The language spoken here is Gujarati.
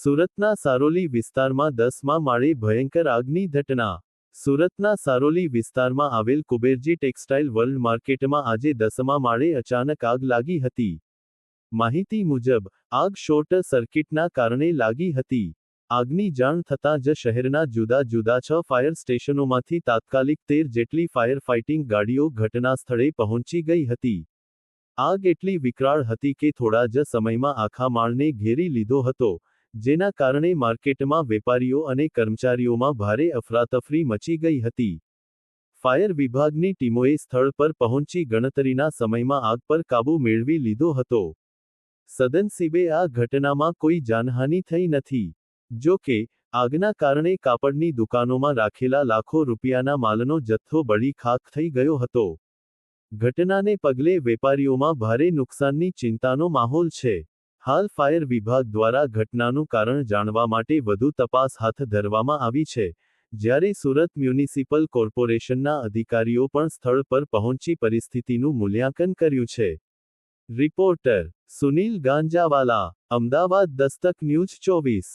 સુરતના સારોલી વિસ્તારમાં દસમા માળે ભયંકર આગની ઘટના. સુરતના સારોલી વિસ્તારમાં આવેલ કુબેરજી ટેક્સટાઇલ વર્લ્ડ માર્કેટમાં આજે દસમા માળે અચાનક આગ લાગી હતી. માહિતી મુજબ, આગ શોર્ટ સર્કિટના કારણે લાગી હતી. આગની જાણ થતાં જ શહેરના જુદા જુદા છ ફાયર સ્ટેશનોમાંથી તાત્કાલિક તેર જેટલી ફાયર ફાઇટિંગ ગાડીઓ ઘટના સ્થળે પહોંચી ગઈ હતી. આગ એટલી વિકરાળ હતી કે થોડા જ સમયમાં આખા માળને ઘેરી લીધો હતો. જેના કારણે માર્કેટમાં વેપારીઓ અને કર્મચારીઓમાં ભારે અફરાતફરી મચી ગઈ હતી. ફાયર વિભાગની ટીમોએ સ્થળ પર પહોંચી ગણતરીના સમયમાં આગ પર કાબૂ મેળવી લીધો હતો. સદનસીબે આ ઘટનામાં કોઈ જાનહાનિ થઈ નથી. જો કે, આગના કારણે કાપડની દુકાનોમાં રાખેલા લાખો રૂપિયાના માલનો જથ્થો બળી ખાક થઈ ગયો હતો. ઘટનાને પગલે વેપારીઓમાં ભારે નુકસાનની ચિંતાનો માહોલ છે. હાલ ફાયર વિભાગ દ્વારા ઘટનાનું કારણ જાણવા માટે વધુ તપાસ હાથ ધરવામાં આવી છે, જ્યારે સુરત મ્યુનિસિપલ કોર્પોરેશનના અધિકારીઓ પણ સ્થળ પર પહોંચી પરિસ્થિતિનું મૂલ્યાંકન કર્યું છે. રિપોર્ટર સુનિલ ગાંજાવાલા, અમદાવાદ દસ્તક ન્યૂઝ ચોવીસ.